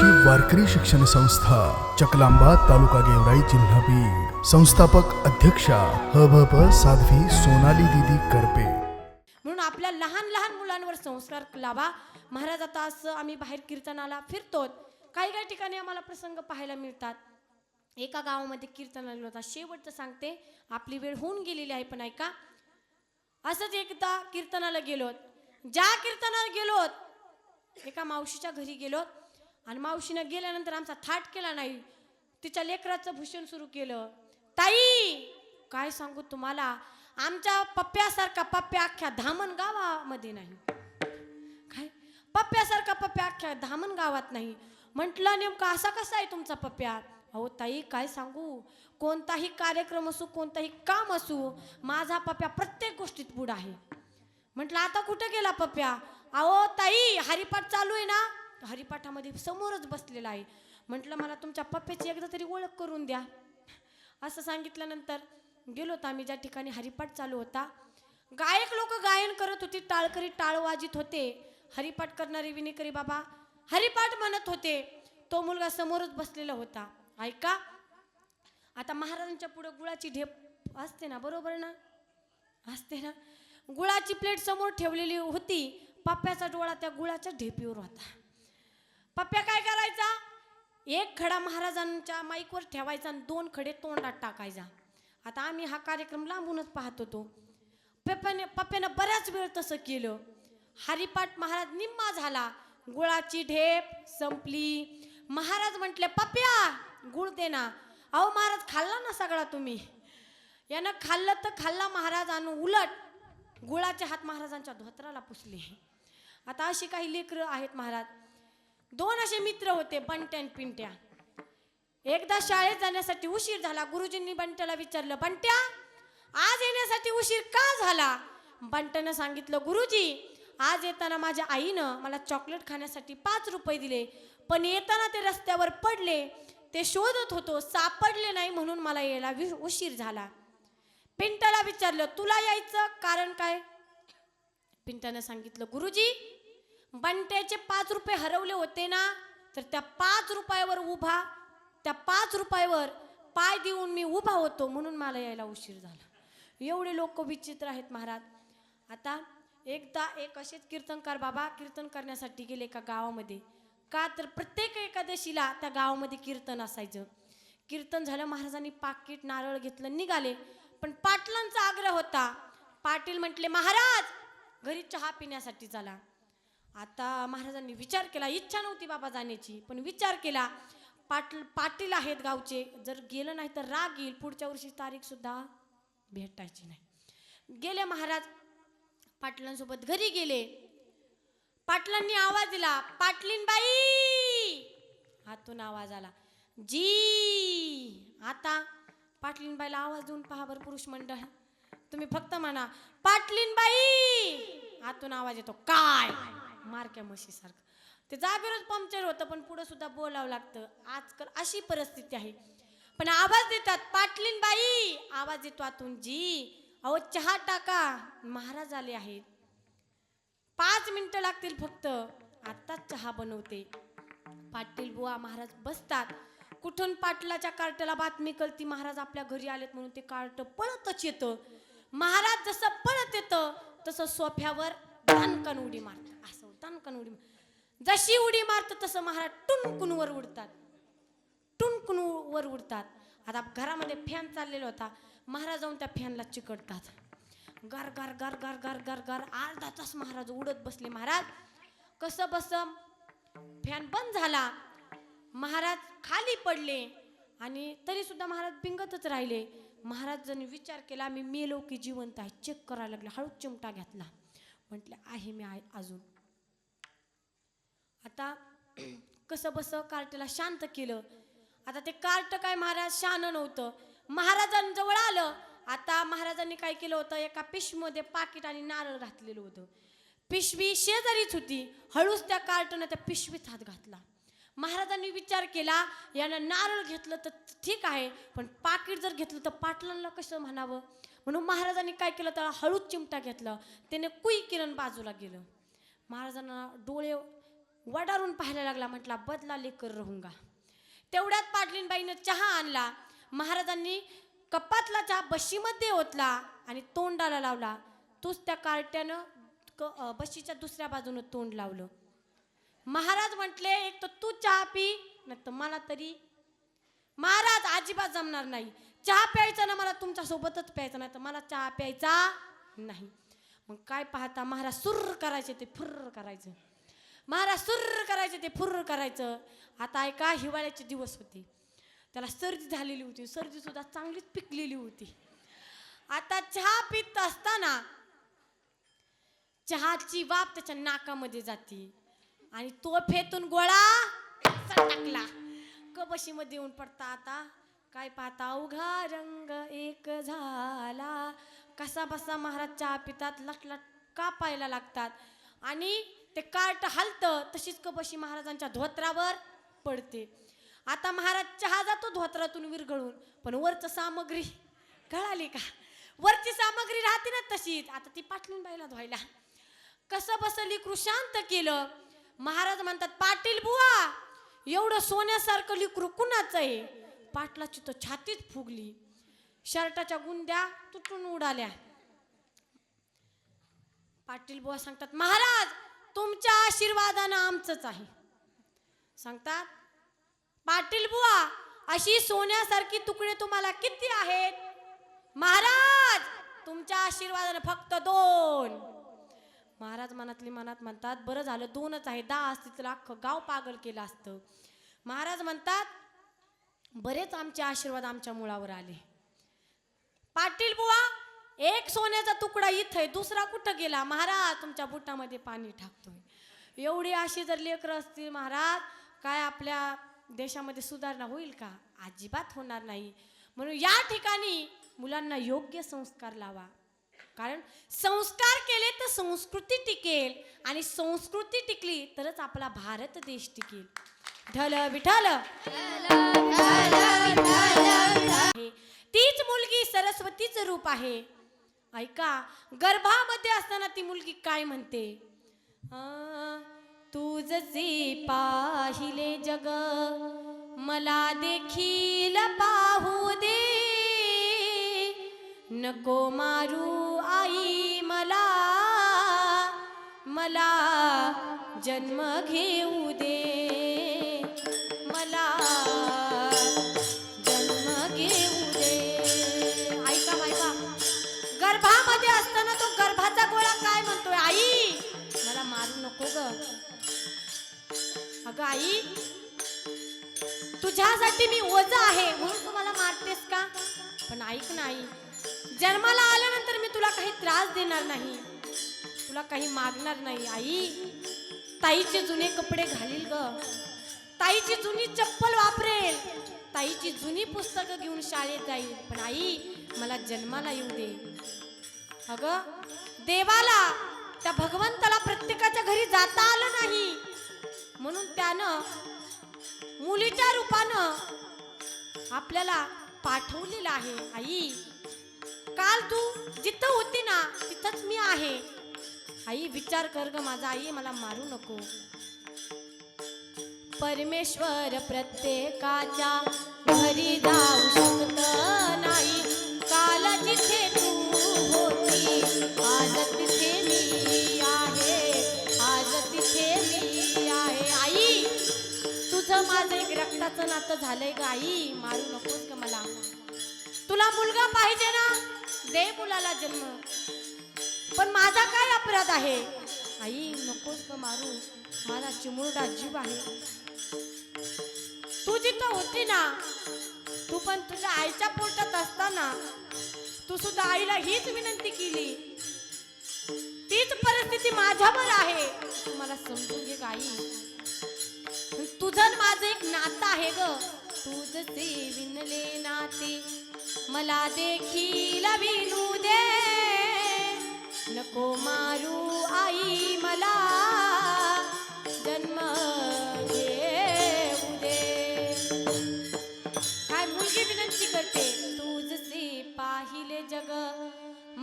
विठ्ठलाची वारकरी शिक्षण संस्था चकलांबा तालुका गेवराई जिल्हा बीड. संस्थापक अध्यक्षा हभप साध्वी सोनाली दिदी करपे. म्हणून आपल्या लहान लहान मुलांवर संस्कार लावा. महाराज आता असं आम्ही बाहेर कीर्तनाला फिरतो काही काही ठिकाणी आम्हाला प्रसंग पाहायला मिळतात. एका गावामध्ये कीर्तनाला गेलो होता. शेवटचं सांगते आपली वेळ होऊन गेलेली आहे पण ऐका. असंच एकदा कीर्तनाला गेलोत. ज्या कीर्तनाला गेलोत एका मावशीच्या घरी गेलोत. आणि मावशीनं गेल्यानंतर आमचा थाट केला नाही. तिच्या लेकराचं भूषण सुरू केलं. ताई काय सांगू तुम्हाला? आमच्या पप्प्यासारखा पप्प्या अख्ख्या धामण गावामध्ये नाही. काय? पप्प्यासारखा पप्प्या अख्ख्या धामण गावात नाही. म्हटलं नेमकं असा कसा आहे तुमचा पप्प्या? अहो ताई काय सांगू? कोणताही कार्यक्रम असू कोणताही काम असू माझा पप्प्या प्रत्येक गोष्टीत पुढं आहे. म्हटलं आता कुठं गेला पप्प्या? अहो ताई हरिपाठ चालू आहे ना. हरिपाठामध्ये समोरच बसलेला आहे. म्हटलं मला तुमच्या पप्प्याची एकदा तरी ओळख करून द्या. असं सांगितल्यानंतर गेलो होतो आम्ही. ज्या ठिकाणी हरिपाठ चालू होता गायक लोक गायन करत होती टाळकरी टाळ वाजित होते. हरिपाठ करणारे विनेकरी बाबा हरिपाठ म्हणत होते. तो मुलगा समोरच बसलेला होता. ऐका आता महाराजांच्या पुढे गुळाची ढेप असते ना बरोबर ना? असते ना. गुळाची प्लेट समोर ठेवलेली होती. पप्प्याचा डोळा त्या गुळाच्या ढेपीवर होता. पप्प्या काय करायचा? एक खडा महाराजांच्या माईकवर ठेवायचा आणि दोन खडे तोंडात टाकायचा. आता आम्ही हा कार्यक्रम लांबूनच पाहत होतो. पप्प्याने पप्प्यानं बऱ्याच वेळ तसं केलं. हरिपाठ महाराज निम्मा झाला. गुळाची ढेप संपली. महाराज म्हटले पप्प्या गुळ दे ना. अहो महाराज खाल्ला ना सगळा तुम्ही? यानं खाल्लं तर खाल्ला महाराज आणि उलट गुळाचे हात महाराजांच्या धोत्राला पुसले. आता अशी काही लेकरं आहेत महाराज. दोन असे मित्र होते बंट्या आणि पिंट्या. एकदा शाळेत जाण्यासाठी उशीर झाला गुरुजींनी बंट्याला विचारलं बंट्या आज येण्यासाठी उशीर का झाला? बंट्यानं सांगितलं गुरुजी आज येताना माझ्या आईनं मला चॉकलेट खाण्यासाठी पाच रुपये दिले पण येताना ते रस्त्यावर पडले. ते शोधत होतो सापडले नाही म्हणून मला यायला उशीर झाला. पिंटाला विचारलं तुला यायचं कारण काय? पिंटानं सांगितलं गुरुजी बंट्याचे पाच रुपये हरवले होते ना तर त्या पाच रुपयावर उभा त्या पाच रुपयावर पाय देऊन मी उभा होतो म्हणून मला यायला उशीर झाला. एवढे लोक विचित्र आहेत महाराज. आता एकदा एक असेच कीर्तनकार बाबा कीर्तन करण्यासाठी गेले एका गावामध्ये. का तर प्रत्येक एकादशीला त्या गावामध्ये कीर्तन असायचं. कीर्तन झालं महाराजांनी पाकिट नारळ घेतलं निघाले. पण पाटलांचा आग्रह होता. पाटील म्हटले महाराज घरी चहा पिण्यासाठी चला. आता महाराजांनी विचार केला इच्छा नव्हती बाबा जाण्याची पण विचार केला पाटील पाटील आहेत गावचे जर गेलं नाही तर राग येईल पुढच्या वर्षी तारीख सुद्धा भेटायची नाही. गेले महाराज पाटलांसोबत घरी गेले. पाटलांनी आवाज दिला पाटलीन बाई हातून आवाज आला जी आता पाटलीनबाईला आवाज देऊन पहा बरं पुरुष मंडळ तुम्ही फक्त म्हणा पाटलीन बाई आवाज येतो काय? मारक्या म्हशीसारखं. ते जागेवरच पंक्चर होतं पण पुढं सुद्धा बोलावं लागतं. आजकाल अशी परिस्थिती आहे. पण आवाज देतात पाटलीन बाई आवाज येतो आतून जी. अहो चहा टाका. महाराज आले आहेत. पाच मिनटं लागतील फक्त. आत्ताच चहा बनवते. पाटील बुवा महाराज बसतात. कुठून पाटलाच्या कार्टला बातमी कळती? महाराज आपल्या घरी आलेत म्हणून ते कार्ट पळतच येतं. महाराज जसं पळत येतं तसं सोफ्यावर तानकन उडी मारतात. तानकन उडी मार- जशी उडी मारतं तसं महाराज टुनकुन वर उडतात. टुनकुन वर उडतात. आता घरामध्ये फॅन चाललेला होता. महाराज जाऊन त्या फॅनला चिकटतात. गार गार गार गार गार गार गार अर्धा तास महाराज उडत बसले. महाराज कसं बस? फॅन बंद झाला. महाराज खाली पडले आणि तरी सुद्धा महाराज पिंगतच राहिले. महाराजांनी विचार केला मी मेलो की जिवंत आहे. चेक करायला लागले. हळूच चिमटा घेतला. म्हटलं आहे मी आहे अजून. आता कसं बसं कार्टला शांत केलं. आता ते कार्ट काय महाराज शान नव्हतं. महाराजांजवळ आलं. आता महाराजांनी काय केलं होतं? एका पिशवीमध्ये पाकिट आणि नारळ घातलेलं होतं. पिशवी शेजारीच होती. हळूच त्या कार्टनं त्या पिशवीत हात घातला. महाराजांनी विचार केला यानं नारळ घेतलं तर ठीक आहे पण पाकिट जर घेतलं तर पाटलांना कसं म्हणावं? म्हणून महाराजांनी काय केलं? त्याला हळूच चिमटा घेतलं. त्याने कुई किरण बाजूला गेलं. महाराजांना डोळे वडारून पाहायला लागला म्हटला बदला लेकर राहूंगा तेवढ्यात पाटलीनबाईनं चहा आणला. महाराजांनी कपातला चहा बशीमध्ये ओतला आणि तोंडाला लावला. तूच त्या कार्ट्यानं क बशीच्या दुसऱ्या बाजूनं तोंड लावलं. महाराज म्हटले एक तर तू चहा पी नाही तर मला तरी. महाराज अजिबात जमणार नाही. चहा प्यायचा ना मला तुमच्यासोबतच प्यायचा नाही तर मला चहा प्यायचा नाही. मग काय पाहता महाराज सुर्र करायचे ते फुर्र करायचं. महाराज सुर्र करायचे ते फुर्र करायचं. आता ऐका हिवाळ्याचे दिवस होते. त्याला सर्दी झालेली होती. सर्दी सुद्धा चांगलीच पिकलेली होती. आता चहा पित असताना चहाची वाफ त्याच्या नाकामध्ये जाते. आणि तो फेतून गोळा टाकला. कबशीमध्ये येऊन पडता आता. काय पाहता? उघा रंग एक झाला. कसा बसा महाराज चहा पितात? लटलट कापायला लागतात? आणि ते कार्ट हलतं तशीच कबशी महाराजांच्या धोत्रावर पडते. आता महाराज चहा जातो धोत्रातून विरघळून पण वरचं सामग्री कळाली का? वरची सामग्री राहते ना तशीच. आता ती पाटलून बाईला धुवायला. कसं बसं लिकरू शांत केलं? महाराज म्हणतात पाटील बुवा एवढं सोन्यासारखं लिकरू कुणाचं आहे? पाटलाची तो छातीच फुगली. शर्टाच्या गुंड्या तुटून उडाल्या. पाटील बुवा सांगतात महाराज तुमच्या आशीर्वादानं आमचंच आहे. सांगतात पाटील बुवा अशी सोन्यासारखी तुकडे तुम्हाला किती आहेत? महाराज तुमच्या आशीर्वादानं फक्त दोन. महाराज मनातली मनात म्हणतात बरं झालं दोनच आहे. दहा असते तर अख्खं गाव पागल केलं असतं. महाराज म्हणतात बरेच आमचे आशीर्वाद आमच्या मुळावर आले. पाटील बुवा एक सोन्याचा तुकडा इथं आहे दुसरा कुठं गेला? महाराज तुमच्या बुटामध्ये पाणी टाकतोय. एवढी अशी जर लेकरं असतील महाराज काय आपल्या देशामध्ये सुधारणा होईल का? अजिबात होणार नाही. म्हणून या ठिकाणी मुलांना योग्य संस्कार लावा. कारण संस्कार केले तर संस्कृती टिकेल आणि संस्कृती टिकली तरच आपला भारत देश टिकेल. ढल विठल आहे. तीच मुलगी सरस्वतीचं रूप आहे. ऐका गर्भामध्ये असताना ती मुलगी काय म्हणते? अं, तुझचे पाहिले जग मला देखील पाहू दे. नको मारू आई मला मला जन्म घेऊ दे. गर्भामध्ये असताना तो गर्भाचा गोळा काय म्हणतोय आई? मला मारू नको ग. अगं आई तुझ्यासाठी मी ओझ आहे म्हणून तू मला मारतेस का? पण ऐक ना आई जन्माला आल्यानंतर मी तुला काही त्रास देणार नाही. तुला काही मागणार नाही आई. ताईचे जुने कपडे घालील ग. ताईची जुनी चप्पल वापरेल. ताईची जुनी पुस्तकं घेऊन शाळेत जाईल. पण आई मला जन्माला येऊ दे. अगं देवाला त्या भगवंताला प्रत्येकाच्या घरी जाता आलं नाही. म्हणून त्यानं मुलीच्या रूपानं आपल्याला पाठवलेलं आहे आई. काल तू जिथं होती ना तिथंच मी आहे. आई विचार कर ग माझा आई मला मारू नको. परमेश्वर प्रत्येकाच्या घरी जाऊ शकत नाही. होती तिथे आहे आई तुझं माझं एक रक्ताचं नातं झालंय ग आई मारू नकोस का मला. तुला मुलगा पाहिजे ना? दे मुलाला जन्म. पण माझा काय अपराध आहे? आई नकोस का मारू. मला चिमुरडा जीव आहे. तू जिथं होती ना तू पण तुझ्या आईच्या पोटात असताना तू सुद्धा आईला हीच विनंती केली. तीच परिस्थिती माझ्यावर आहे. मला समजून घे आई तुझं माझं एक नातं आहे ग. तुझचे विनले नाते मला देखील विनू दे. नको मारू आई मला.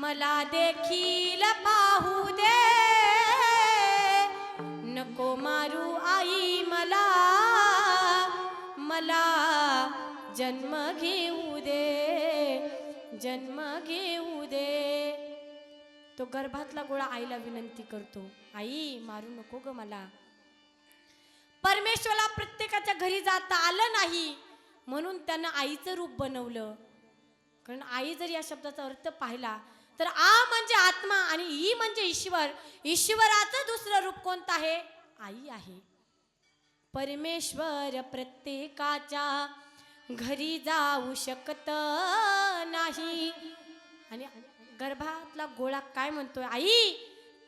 मला देखील पाहू दे. नको मारू आई मला. मला जन्म घेऊ दे. जन्म घेऊ दे. तो गर्भातला गोळा आईला विनंती करतो. आई मारू नको ग मला. परमेश्वरला प्रत्येकाच्या घरी जाता आलं नाही म्हणून त्यानं आईचं रूप बनवलं. कारण आई जर या शब्दाचा अर्थ पाहिला तर आ म्हणजे आत्मा आणि ई म्हणजे ईश्वर. ईश्वराचं दुसरं रूप कोणतं आहे? आई आहे. परमेश्वर प्रत्येकाच्या घरी जाऊ शकत नाही. आणि गर्भातला गोळा काय म्हणतोय? आई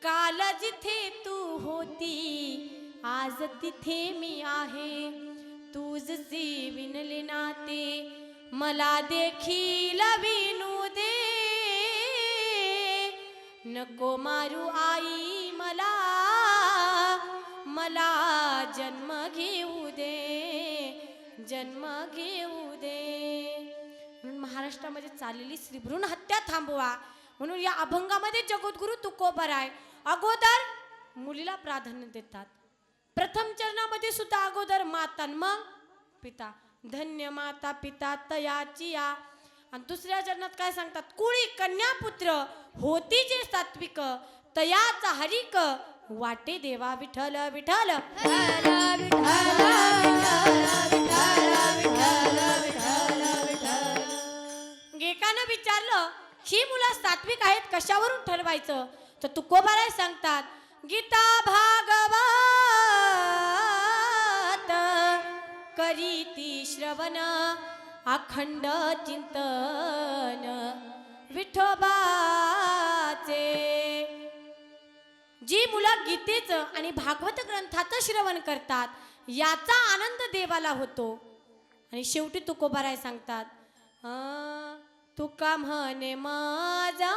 काल जिथे तू होती आज तिथे मी आहे. तुझचे विणले नाते मला देखील विनू नको मारू आई मला. मला जन्म घेऊ दे जन्म घेऊ दे. म्हणून महाराष्ट्रामध्ये चाललेली श्रीभ्रूण हत्या थांबवा. म्हणून या अभंगामध्ये जगद्गुरु तुकोबराय अगोदर मुलीला प्राधान्य देतात. प्रथम चरणामध्ये सुद्धा अगोदर मातान मग पिता. धन्य माता पिता तयाची या आणि दुसऱ्या चरणात काय सांगतात? कुळी कन्या पुत्र होती जे सात्विक तयाच हरिक वाटे देवा विठल विठल एकानं विचारलं ही मुलं सात्विक आहेत कशावरून ठरवायचं? तर तुकोबाराय सांगतात गीता भागवत करीती श्रवण अखंड चिंतन विठोबाचे. जी मुलं गीतेचं आणि भागवत ग्रंथाचं श्रवण करतात याचा आनंद देवाला होतो. आणि शेवटी तुकोबाराय सांगतात तुका म्हणे माझा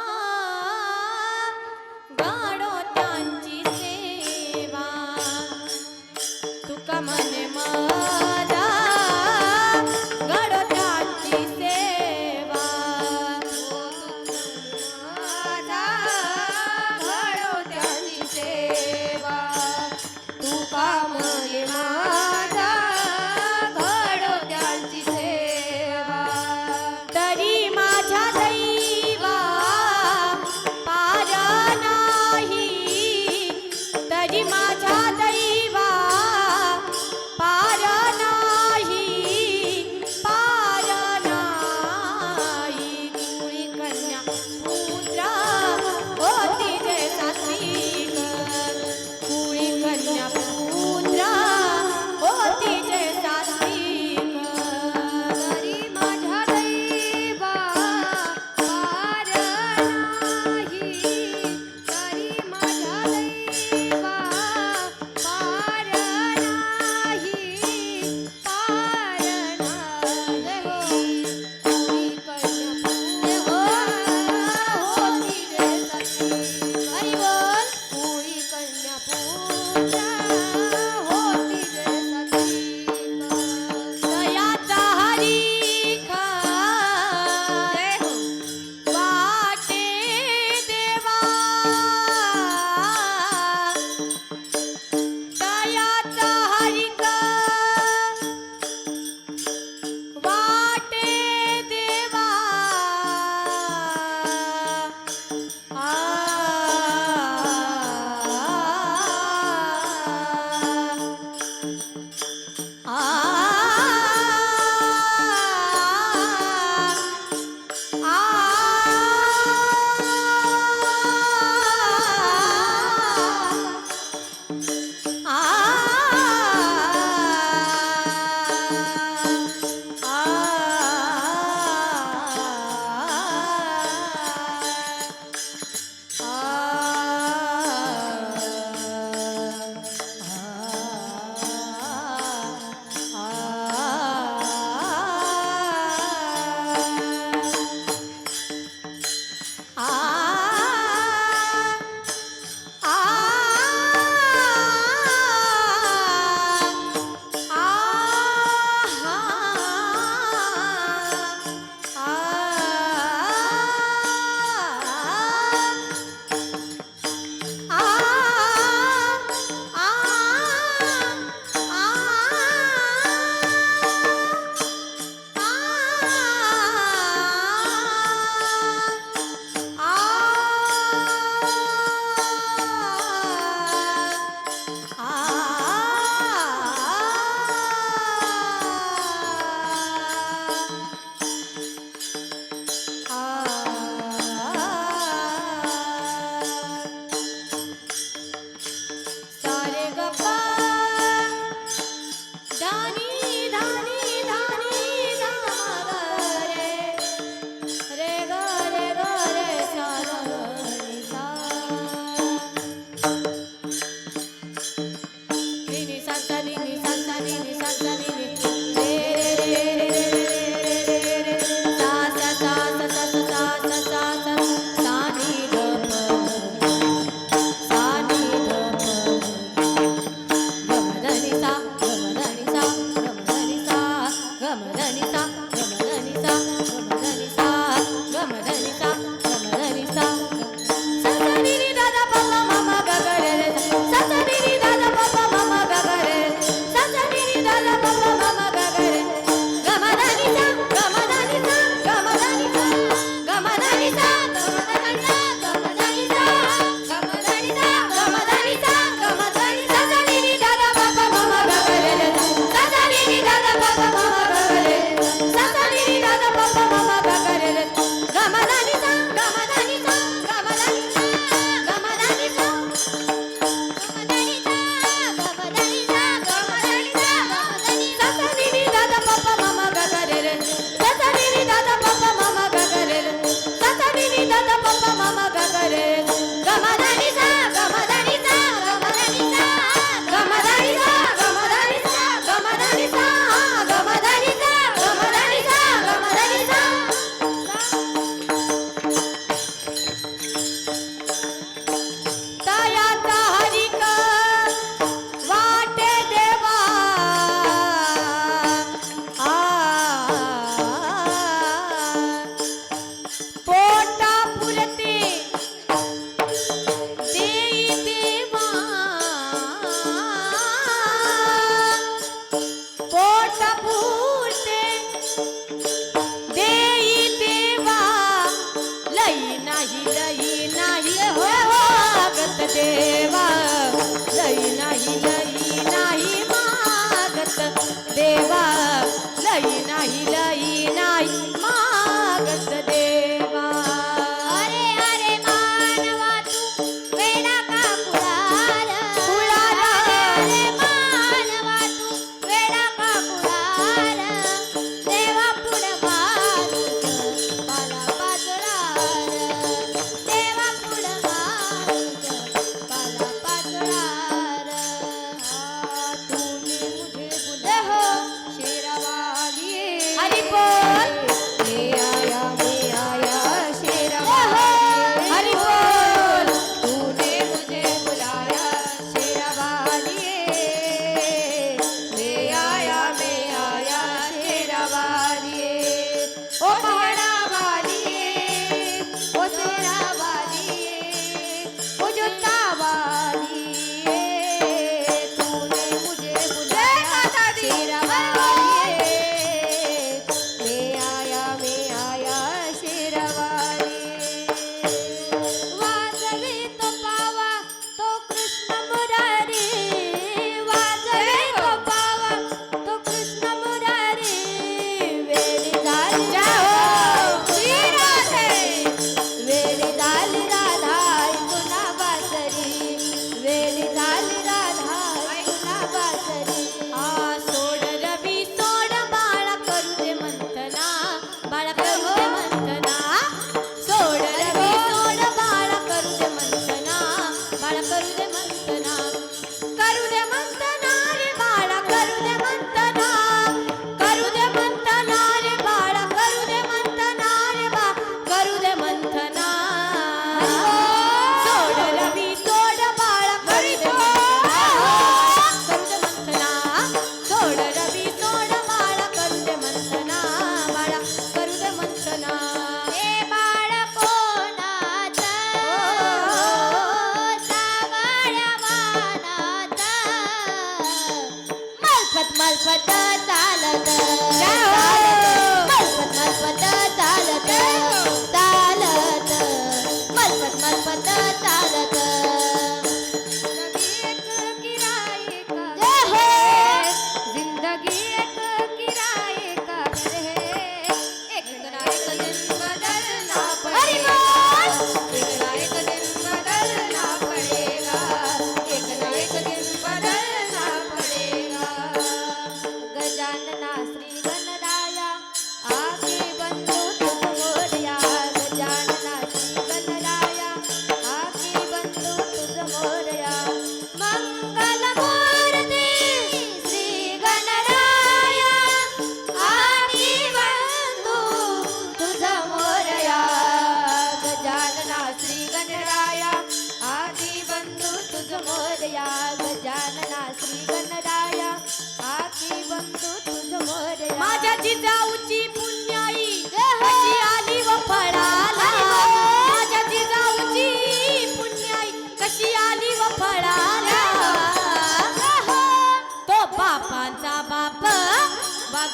बाग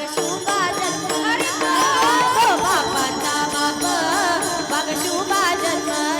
शुभा जन्म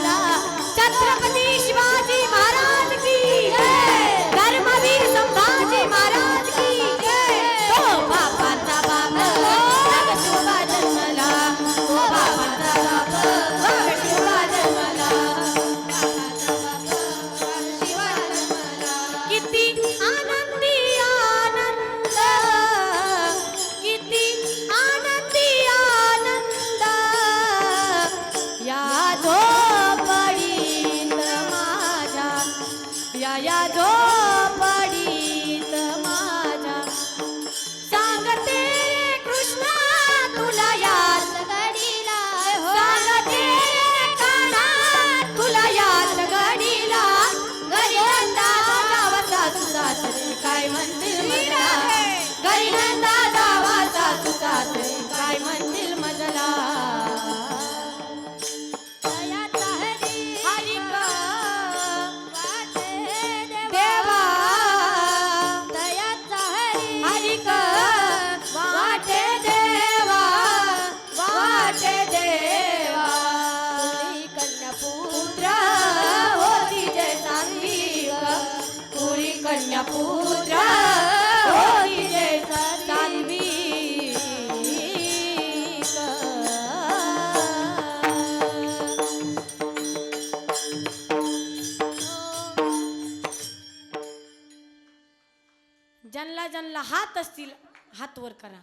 ज्यांना ज्यांना हात असतील हात वर करा.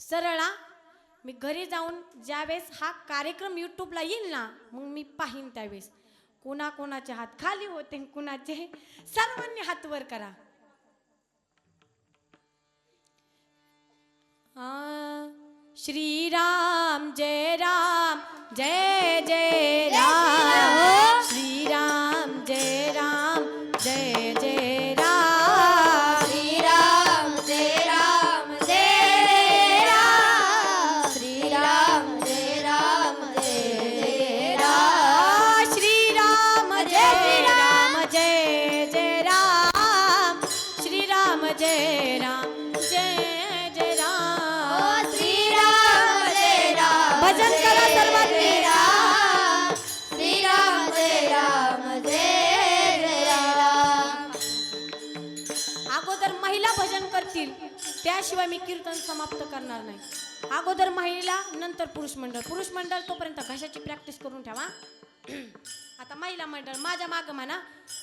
सरळा मी घरी जाऊन ज्यावेळेस हा कार्यक्रम यूट्यूबला येईल ना मग मी पाहीन त्यावेळेस. कोणा कोणाचे हात खाली होते कुणाचे सर्वांनी हात वर करा. श्रीराम जय राम जय जय राम. त्याशिवाय मी कीर्तन समाप्त करणार नाही. अगोदर महिला नंतर पुरुष मंडळ. पुरुष मंडळ तोपर्यंत घशाची प्रॅक्टिस करून ठेवा. आता महिला मंडळ माझ्या माग म्हणा.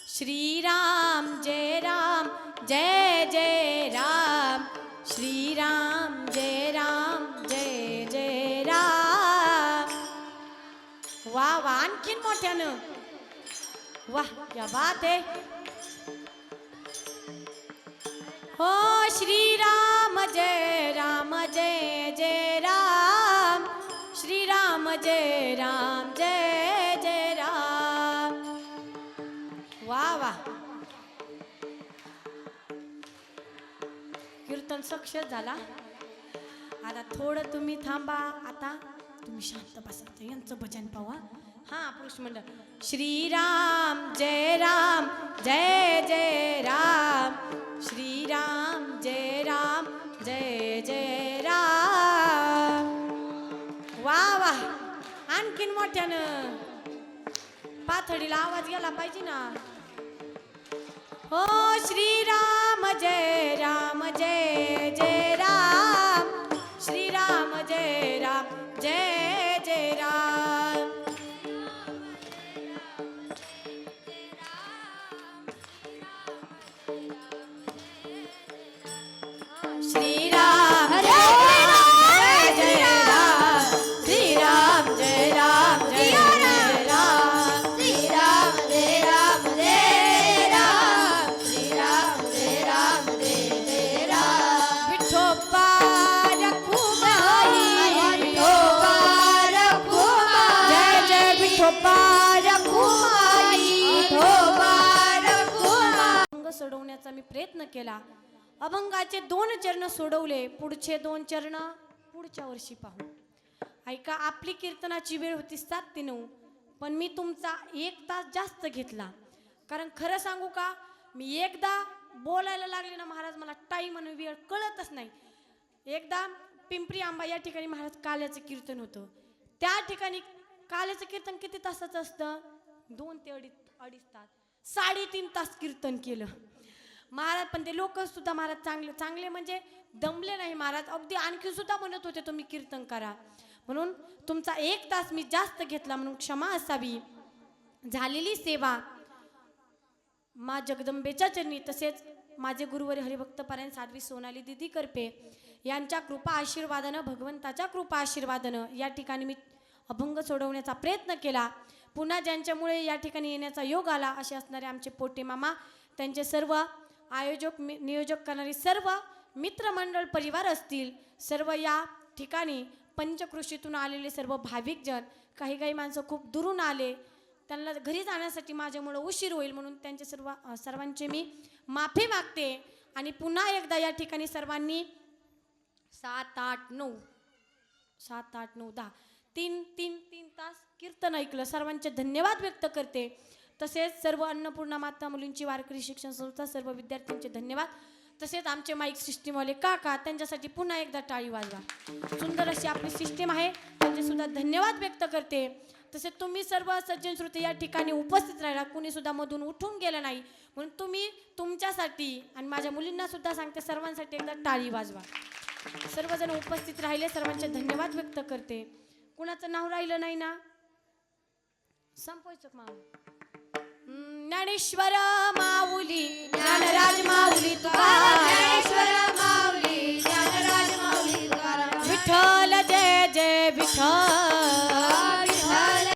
श्रीराम जय राम जय जय राम. श्रीराम जय राम जय जय राम. वा वा आणखीन मोठ्यानं. वा क्या बात आहे. हो श्रीराम. जय राम जय जय राम। श्रीराम जय राम जय जय राम। वा वा। कीर्तन सक्सेस झाला. आता थोडं तुम्ही थांबा. आता तुम्ही शांत बसा. यांचं भजन पाहू हा. पुरुष मंडळ. श्रीराम जय राम जय जय राम. श्रीराम जय राम. जय जय राम. वा वा. आणखीन मोठ्यानं. पाथडीला आवाज गेला पाहिजे ना. हो श्रीराम जय राम जय जय राम. श्रीराम जय राम जय केला. अभंगाचे दोन चरण सोडवले. पुढचे दोन चरण पुढच्या वर्षी पाहू. ऐका आपली कीर्तनाची वेळ होती सात ते नऊ पण मी तुमचा एक तास जास्त घेतला. कारण खरं सांगू का मी एकदा बोलायला लागले ना महाराज मला टाईम आणि वेळ कळतच नाही. एकदा पिंपरी आंबा या ठिकाणी महाराज काल्याचं कीर्तन होतं. त्या ठिकाणी काल्याचं कीर्तन किती तासाचं असतं? दोन ते अडीच अडीच तास. साडेतीन तास कीर्तन केलं. महाराज पण ते लोक सुद्धा महाराज चांगले चांगले म्हणजे दमले नाही महाराज. अगदी आणखी सुद्धा म्हणत होते तुम्ही कीर्तन करा. म्हणून तुमचा एक तास मी जास्त घेतला म्हणून क्षमा असावी. झालेली सेवा मा जगदंबेच्या चरणी तसेच माझे गुरुवर हरिभक्तपरायण साध्वी सोनाली दिदी करपे यांच्या कृपा आशीर्वादानं भगवंताच्या कृपा आशीर्वादानं या ठिकाणी मी अभंग सोडवण्याचा प्रयत्न केला. पुन्हा ज्यांच्यामुळे या ठिकाणी येण्याचा योग आला असे असणारे आमचे पोटे मामा त्यांचे सर्व आयोजक मि- नियोजक करणारी सर्व मित्रमंडळ परिवार असतील सर्व या ठिकाणी पंचकृषीतून आलेले सर्व भाविकजन काही काही माणसं खूप दुरून आले त्यांना घरी जाण्यासाठी माझ्यामुळं उशीर होईल म्हणून त्यांचे सर्व सर्वांचे मी माफी मागते. आणि पुन्हा एकदा या ठिकाणी सर्वांनी सात आठ नऊ सात आठ नऊ दहा तीन तीन तीन तास कीर्तन ऐकलं. सर्वांचे धन्यवाद व्यक्त करते. तसेच सर्व अन्नपूर्णा माता मुलींची वारकरी शिक्षण संस्था सर्व विद्यार्थ्यांचे धन्यवाद. तसेच आमचे माईक सिस्टीमवाले काका त्यांच्यासाठी पुन्हा एकदा टाळी वाजवा. सुंदर अशी आपली सिस्टीम आहे त्यांचेसुद्धा धन्यवाद व्यक्त करते. तसे तुम्ही सर्व सज्जन श्रोते या ठिकाणी उपस्थित राहिला कुणीसुद्धा मधून उठून गेलं नाही. म्हणून तुम्ही तुमच्यासाठी आणि माझ्या मुलींनासुद्धा सांगते सर्वांसाठी एकदा टाळी वाजवा. सर्वजण उपस्थित राहिले सर्वांचे धन्यवाद व्यक्त करते. कुणाचं नाव राहिलं नाही ना? संपवायचं का ज्ञानेश्वर माऊली ज्ञानराज माऊली तुकाराम ज्ञानेश्वर माऊली ज्ञानराज माऊली तुकाराम. विठ्ठल जय जय विठ्ठल.